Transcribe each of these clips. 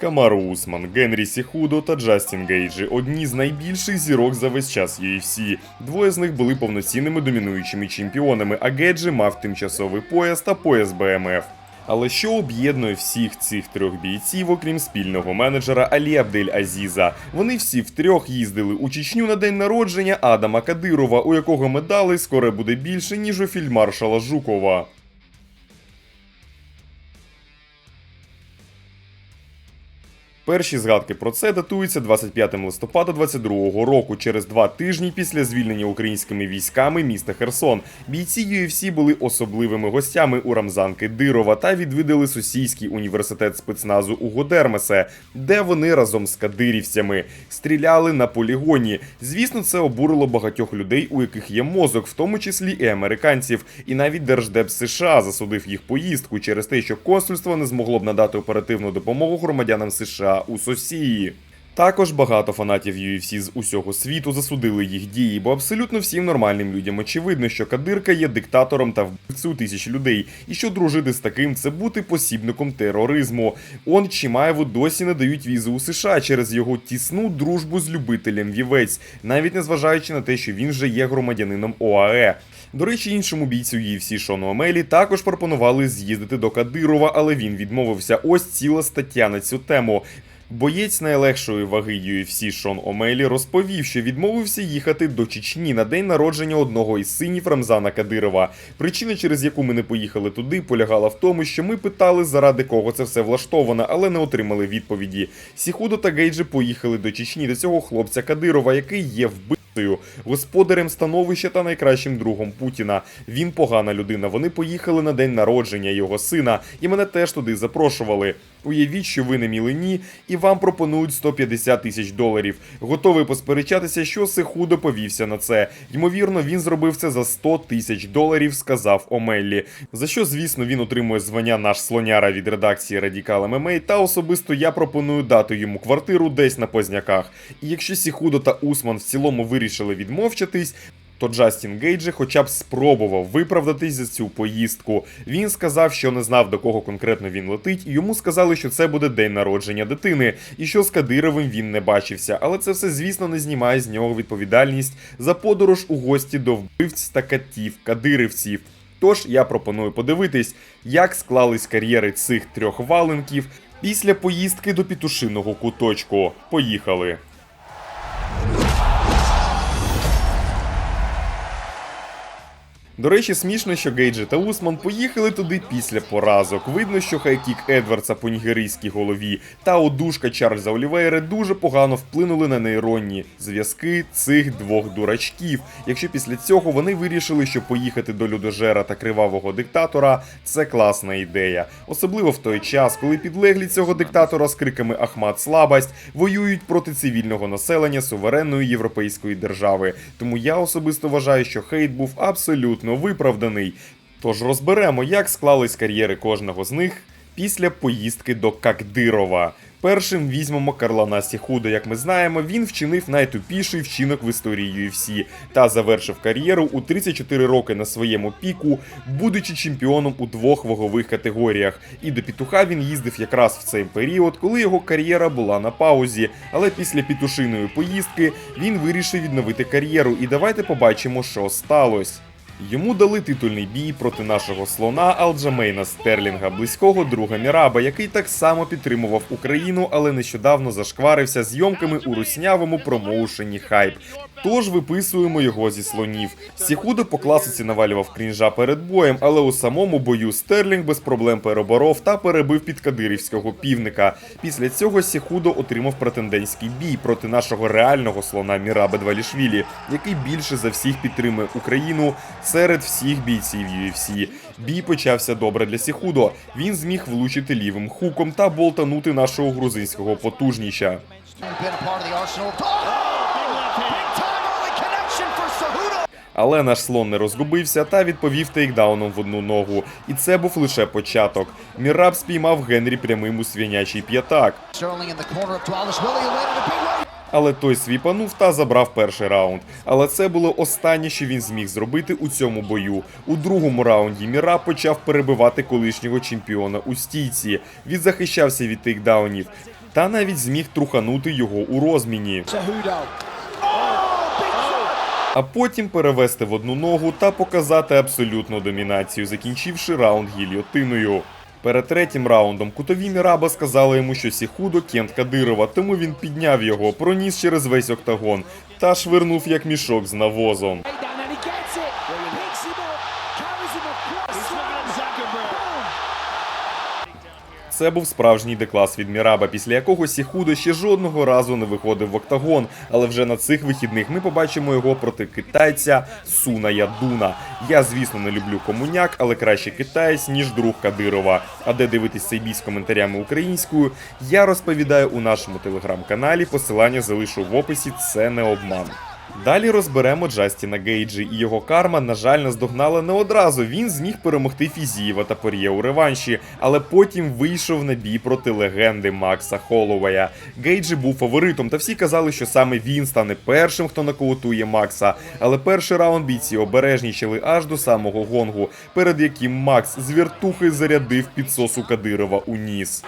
Камару Усман, Генрі Сіхудо та Джастін Гейджі одні з найбільших зірок за весь час UFC. Двоє з них були повноцінними домінуючими чемпіонами, а Гейджі мав тимчасовий пояс та пояс БМФ. Але що об'єднує всіх цих трьох бійців, окрім спільного менеджера Алі Абдель Азіза? Вони всі втрьох їздили у Чечню на день народження Адама Кадирова, у якого медалей скоро буде більше, ніж у фільдмаршала Жукова. Перші згадки про це датуються 25 листопада 22 року, через два тижні після звільнення українськими військами міста Херсон. Бійці UFC були особливими гостями у Рамзанки Дирова та відвідали Сосійський університет спецназу у Годермесе, де вони разом з кадирівцями стріляли на полігоні. Звісно, це обурило багатьох людей, у яких є мозок, в тому числі і американців. І навіть Держдеп США засудив їх поїздку через те, що консульство не змогло б надати оперативну допомогу громадянам США у Сосії. Також багато фанатів UFC з усього світу засудили їх дії, бо абсолютно всім нормальним людям очевидно, що Кадирка є диктатором та вбивцею тисяч людей, і що дружити з таким це бути посібником тероризму. Он Чимаєву досі не дають візи у США через його тісну дружбу з любителем вівець, навіть незважаючи на те, що він вже є громадянином ОАЕ. До речі, іншому бійцю UFC Шону Омелі також пропонували з'їздити до Кадирова, але він відмовився. Ось ціла стаття на цю тему. Боєць найлегшої ваги UFC Шон Омелі розповів, що відмовився їхати до Чечні на день народження одного із синів Рамзана Кадирова. Причина, через яку ми не поїхали туди, полягала в тому, що ми питали, заради кого це все влаштовано, але не отримали відповіді. Сіхудо та Гейджі поїхали до Чечні до цього хлопця Кадирова, який є вбитою, господарем становища та найкращим другом Путіна. Він погана людина. Вони поїхали на день народження його сина, і мене теж туди запрошували. Уявіть, що ви не мілені, і вам пропонують 150 тисяч доларів. Готовий посперечатися, що Сехудо повівся на це. Ймовірно, він зробив це за 100 тисяч доларів, сказав Омеллі. За що, звісно, він отримує звання наш слоняра від редакції Радікал ММА, та особисто я пропоную дати йому квартиру десь на позняках. І якщо Сіхудо та Усман в цілому вирішили відмовчатись. То Джастін Гейджі хоча б спробував виправдатись за цю поїздку. Він сказав, що не знав до кого конкретно він летить, і йому сказали, що це буде день народження дитини, і що з Кадировим він не бачився. Але це все, звісно, не знімає з нього відповідальність за подорож у гості до вбивць та катів кадирівців. Тож я пропоную подивитись, як склались кар'єри цих трьох валенків після поїздки до пітушиного куточку. Поїхали! До речі, смішно, що Гейджі та Усман поїхали туди після поразок. Видно, що хайкік Едвардса по нігерійській голові та одушка Чарльза Олівейра дуже погано вплинули на нейронні зв'язки цих двох дурачків. Якщо після цього вони вирішили, що поїхати до людожера та кривавого диктатора це класна ідея, особливо в той час, коли підлеглі цього диктатора з криками Ахмат слабость воюють проти цивільного населення суверенної європейської держави. Тому я особисто вважаю, що хейт був абсолютно виправданий. Тож розберемо, як склались кар'єри кожного з них після поїздки до Кагдирова. Першим візьмемо Карлана Сіхудо. Як ми знаємо, він вчинив найтупіший вчинок в історії UFC та завершив кар'єру у 34 роки на своєму піку, будучи чемпіоном у двох вагових категоріях. І до пітуха він їздив якраз в цей період, коли його кар'єра була на паузі. Але після пітушиної поїздки він вирішив відновити кар'єру. І давайте побачимо, що сталося. Йому дали титульний бій проти нашого слона Алджамейна Стерлінга, близького друга Міраба, який так само підтримував Україну, але нещодавно зашкварився зйомками у руснявому промоушені Хайп. Тож виписуємо його зі слонів. Сіхудо по класиці навалював крінжа перед боєм, але у самому бою Стерлінг без проблем переборов та перебив підкадирівського півника. Після цього Сіхудо отримав претендентський бій проти нашого реального слона Міраба Двалішвілі, який більше за всіх підтримує Україну серед всіх бійців UFC. Бій почався добре для Сіхудо. Він зміг влучити лівим хуком та болтанути нашого грузинського Cejudo. Але наш слон не розгубився та відповів тейкдауном в одну ногу. І це був лише початок. Міраб спіймав Генрі прямим у свинячий п'ятак. Але той свіпанув та забрав перший раунд. Але це було останнє, що він зміг зробити у цьому бою. У другому раунді Міраб почав перебивати колишнього чемпіона у стійці. Він захищався від тейкдаунів. та навіть зміг труханути його у розміні. А потім перевести в одну ногу та показати абсолютну домінацію, закінчивши раунд гільйотиною. Перед третім раундом кутові Міраба сказали йому, що Сіхудо Кент Кадирова, тому він підняв його, проніс через весь октагон та швирнув як мішок з навозом. Це був справжній деклас від Міраба, після якого Сіхудо ще жодного разу не виходив в октагон. Але вже на цих вихідних ми побачимо його проти китайця Суна Ядуна. Я, звісно, не люблю комуняк, але краще китаєць, ніж друг Кадирова. А де дивитись цей бій з коментарями українською, я розповідаю у нашому телеграм-каналі. Посилання залишу в описі. Це не обман. Далі розберемо Джастіна Гейджі, і його карма, на жаль, наздогнала не одразу. Він зміг перемогти Фізієва та Пор'є у реванші, але потім вийшов на бій проти легенди Макса Холлоуея. Гейджі був фаворитом, та всі казали, що саме він стане першим, хто нокаутує Макса. Але перший раунд бійці обережнічили аж до самого гонгу, перед яким Макс з віртухи зарядив підсосу Кадирова у ніс.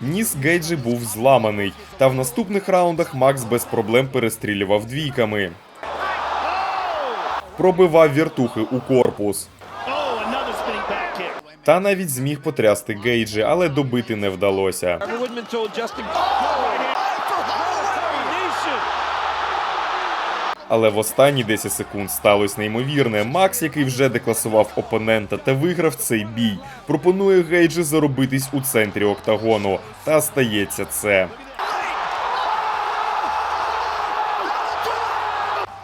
Ніс Гейджі був зламаний, та в наступних раундах Макс без проблем перестрілював двійками. Пробивав віртухи у корпус. Та навіть зміг потрясти Гейджі, але добити не вдалося. Але в останні 10 секунд сталося неймовірне. Макс, який вже декласував опонента та виграв цей бій, пропонує Гейджі заробитись у центрі октагону. Та стається це.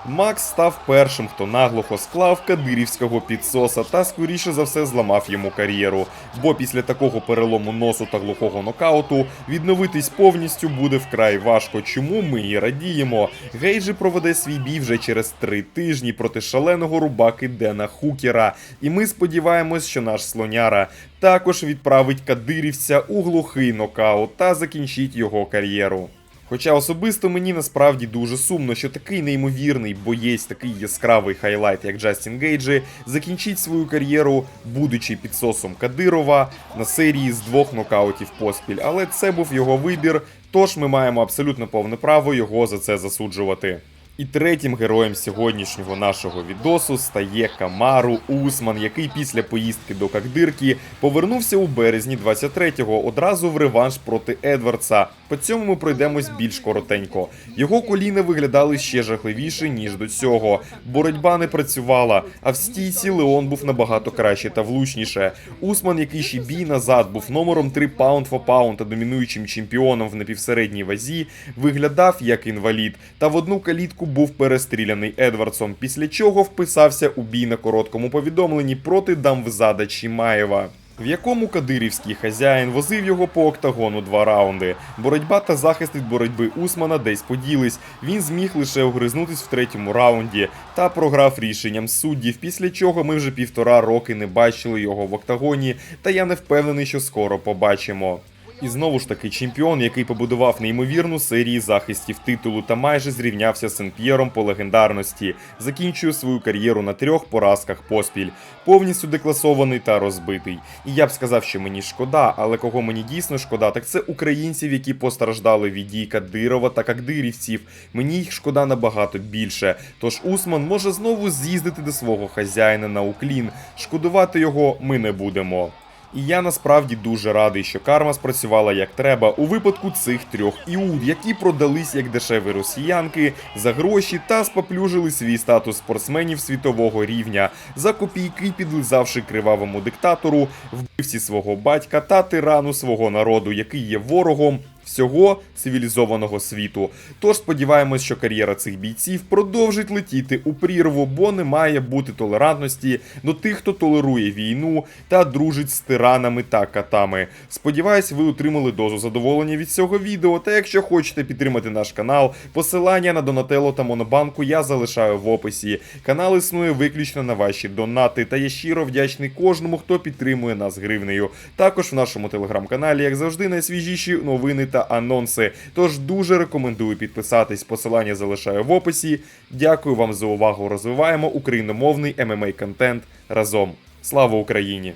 Макс став першим, хто наглухо склав кадирівського підсоса та скоріше за все зламав йому кар'єру. Бо після такого перелому носу та глухого нокауту відновитись повністю буде вкрай важко. Чому ми і радіємо? Гейджі проведе свій бій вже через три тижні проти шаленого рубаки Дена Хукера. І ми сподіваємось, що наш слоняра також відправить кадирівця у глухий нокаут та закінчить його кар'єру. Хоча особисто мені насправді дуже сумно, що такий неймовірний боєць, такий яскравий хайлайт, як Джастін Гейджі, закінчить свою кар'єру, будучи підсосом Кадирова на серії з двох нокаутів поспіль. Але це був його вибір, тож ми маємо абсолютно повне право його за це засуджувати. І третім героєм сьогоднішнього нашого відосу стає Камару Усман, який після поїздки до Кагдирки повернувся у березні 23-го одразу в реванш проти Едвардса. По цьому ми пройдемось більш коротенько. Його коліна виглядали ще жахливіше ніж до цього. Боротьба не працювала, а в стійці Леон був набагато краще та влучніше. Усман, який ще бій назад був номером 3 паунд for паунд та домінуючим чемпіоном в напівсередній вазі, виглядав як інвалід, та в одну калітку був перестріляний Едвардсом, після чого вписався у бій на короткому повідомленні проти Дамвзада Чімаєва. В якому кадирівський хазяїн возив його по октагону два раунди. Боротьба та захист від боротьби Усмана десь поділись. Він зміг лише огризнутись в третьому раунді та програв рішенням суддів, після чого ми вже півтора роки не бачили його в октагоні, та я не впевнений, що скоро побачимо. І знову ж таки, чемпіон, який побудував неймовірну серію захистів титулу та майже зрівнявся з Сен-П'єром по легендарності, закінчує свою кар'єру на трьох поразках поспіль, повністю декласований та розбитий. І я б сказав, що мені шкода, але кого мені дійсно шкода, так це українців, які постраждали від дій Кадирова та Кадирівців. Мені їх шкода набагато більше. Тож Усман може знову з'їздити до свого хазяїна на уклін. Шкодувати його ми не будемо. І я насправді дуже радий, що карма спрацювала як треба у випадку цих трьох іуд, які продались як дешеві росіянки за гроші та споплюжили свій статус спортсменів світового рівня, за копійки підлизавши кривавому диктатору, вбивці свого батька та тирану свого народу, який є ворогом. Всього цивілізованого світу. Тож сподіваємось, що кар'єра цих бійців продовжить летіти у прірву, бо не має бути толерантності до тих, хто толерує війну та дружить з тиранами та катами. Сподіваюсь, ви отримали дозу задоволення від цього відео. Та якщо хочете підтримати наш канал, посилання на Донателло та Монобанку я залишаю в описі. Канал існує виключно на ваші донати, та я щиро вдячний кожному, хто підтримує нас гривнею. Також в нашому телеграм-каналі, як завжди, найсвіжіші новини та анонси. Тож дуже рекомендую підписатись. Посилання залишаю в описі. Дякую вам за увагу. Розвиваємо україномовний ММА контент разом. Слава Україні!